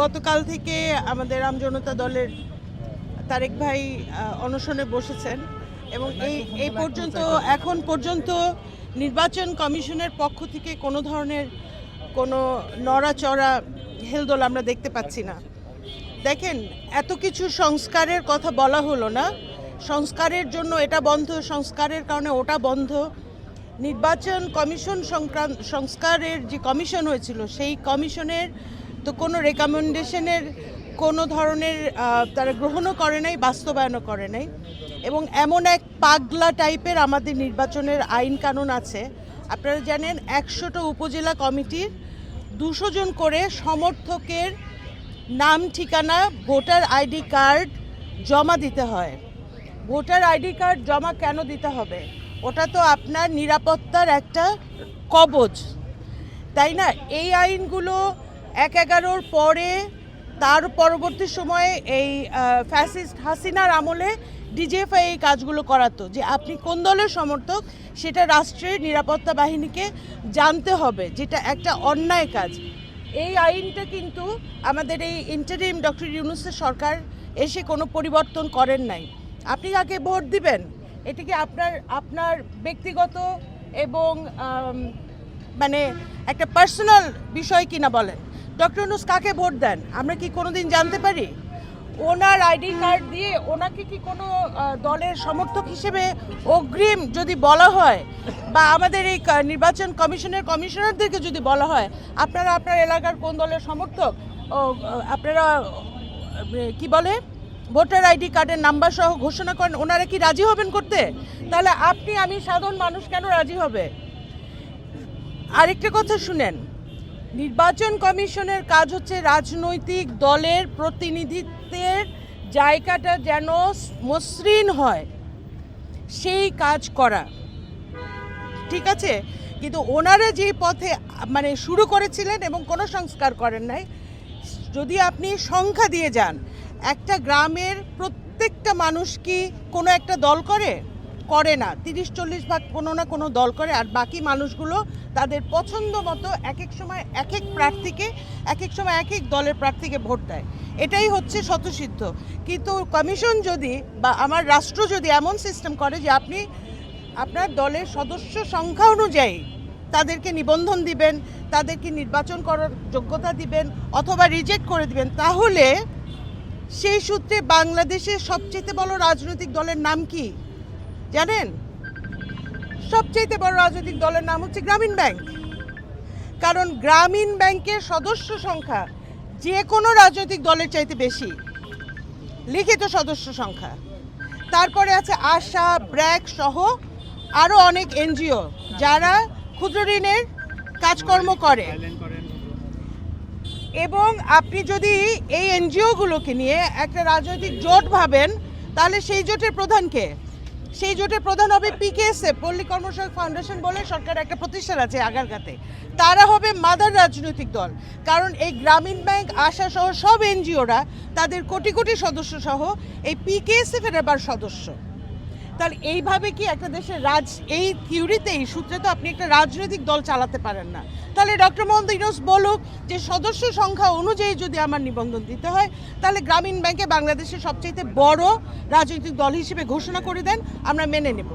গতকাল থেকে আমাদের রাম জনতা দলের তারেক ভাই অনশনে বসেছেন এবং এই এই পর্যন্ত, এখন পর্যন্ত নির্বাচন কমিশনের পক্ষ থেকে কোনো ধরনের কোনো নড়াচড়া, হেলদোল আমরা দেখতে পাচ্ছি না। দেখেন, এত কিছু সংস্কারের কথা বলা হলো না। সংস্কারের জন্য এটা বন্ধ, সংস্কারের কারণে ওটা বন্ধ। নির্বাচন কমিশন সংক্রান্ত, সংস্কারের যে কমিশন হয়েছিল, সেই কমিশনের তো কোনো রেকমেন্ডেশনের কোনো ধরনের তারা গ্রহণও করে নাই, বাস্তবায়নও করে নাই। এবং এমন এক পাগলা টাইপের আমাদের নির্বাচনের আইন কানুন আছে। আপনারা জানেন, একশোটা উপজেলা কমিটির দুশো জন করে সমর্থকের নাম, ঠিকানা, ভোটার আইডি কার্ড জমা দিতে হয়। ভোটার আইডি কার্ড জমা কেন দিতে হবে? ওটা তো আপনার নিরাপত্তার একটা কবজ। তাই না? এই আইনগুলো এক এগারোর পরে তার পরবর্তী সময়ে এই ফ্যাসিস্ট হাসিনার আমলে ডিজিএফআই এই কাজগুলো করাতো, যে আপনি কোন দলের সমর্থক সেটা রাষ্ট্রের নিরাপত্তা বাহিনীকে জানতে হবে, যেটা একটা অন্যায় কাজ। এই আইনটা কিন্তু আমাদের এই ইন্টারিম ডক্টর ইউনুসের সরকার এসে কোনো পরিবর্তন করেন নাই। আপনি কাকে ভোট দিবেন? এটি কি আপনার আপনার ব্যক্তিগত এবং মানে একটা পার্সোনাল বিষয় কিনা বলেন? ডক্টর ইউনুস কাকে ভোট দেন? আমরা কি কোনোদিন জানতে পারি? ওনার আইডি কার্ড দিয়ে ওনাকে কি কোনো দলের সমর্থক হিসেবে অগ্রিম যদি বলা হয়, বা আমাদের এই নির্বাচন কমিশনের কমিশনারদেরকে যদি বলা হয়, আপনারা আপনার এলাকার কোন দলের সমর্থক? ও আপনারা কি বলে? ভোটার আইডি কার্ডের নাম্বার সহ ঘোষণা করেন, ওনারা কি রাজি হবেন করতে? তাহলে আপনি আমি সাধারণ মানুষ কেন রাজি হবে? আরেকটা কথা শুনেন নির্বাচন কমিশনের কাজ হচ্ছে রাজনৈতিক দলের প্রতিনিধিত্বের জায়গাটা যেন মসৃণ হয়, সেই কাজ করা। ঠিক আছে? কিন্তু ওনারা যে পথে মানে শুরু করেছিলেন এবং কোনো সংস্কার করেন নাই, যদি আপনি সংখ্যা দিয়ে যান, একটা গ্রামের প্রত্যেকটা মানুষ কি কোনো একটা দল করে? করে না। তিরিশ, চল্লিশ ভাগ কোনো না কোনো দল করে আর বাকি মানুষগুলো তাদের পছন্দ মতো এক এক সময় এক এক প্রার্থীকে এক এক সময় এক এক দলের প্রার্থীকে ভোট দেয়। এটাই হচ্ছে স্বতঃসিদ্ধ। কিন্তু কমিশন যদি বা আমার রাষ্ট্র যদি এমন সিস্টেম করে যে আপনি আপনার দলের সদস্য সংখ্যা অনুযায়ী তাদেরকে নিবন্ধন দিবেন, তাদেরকে নির্বাচন করার যোগ্যতা দিবেন অথবা রিজেক্ট করে দিবেন, তাহলে সেই সূত্রে বাংলাদেশের সবচেয়ে বড় রাজনৈতিক দলের নাম কি? জানেন? সবচেয়ে বড় রাজনৈতিক দলের নাম হচ্ছে গ্রামীণ ব্যাংক। কারণ গ্রামীণ ব্যাংকের সদস্য সংখ্যা যে কোনো রাজনৈতিক দলের চাইতে বেশি। লিখিত সদস্য সংখ্যা। তারপরে আছে আশা, ব্র্যাক সহ আরও অনেক এনজিও যারা ক্ষুদ্র ঋণের কাজকর্ম করে। এবং আপনি যদি এই এনজিওগুলোকে নিয়ে একটা রাজনৈতিক জোট ভাবেন, তাহলে সেই জোটের প্রধান কে? সেই জোটের প্রধান হবে পিকেএসএ পল্লী কর্মসহায়ক ফাউন্ডেশন বলে সরকার একটা প্রতিষ্ঠান আছে আগারগাতে। তারা হবে মাদার রাজনৈতিক দল, কারণ এই গ্রামীণ ব্যাংক আশা সহ সব এনজিওরা তাদের কোটি কোটি সদস্য সহ এই পিকেএসএফের আবার সদস্য। তাহলে এইভাবে কি একটা দেশের রাজ, এই থিওরিতে এই সূত্রে তো আপনি একটা রাজনৈতিক দল চালাতে পারেন না। তাহলে ডক্টর মোহন ইউনুস বলুক যে সদস্য সংখ্যা অনুযায়ী যদি আমার নিবন্ধন দিতে হয়, তাহলে গ্রামীণ ব্যাংকে বাংলাদেশের সবচেয়ে বড় রাজনৈতিক দল হিসেবে ঘোষণা করে দেন, আমরা মেনে নেব।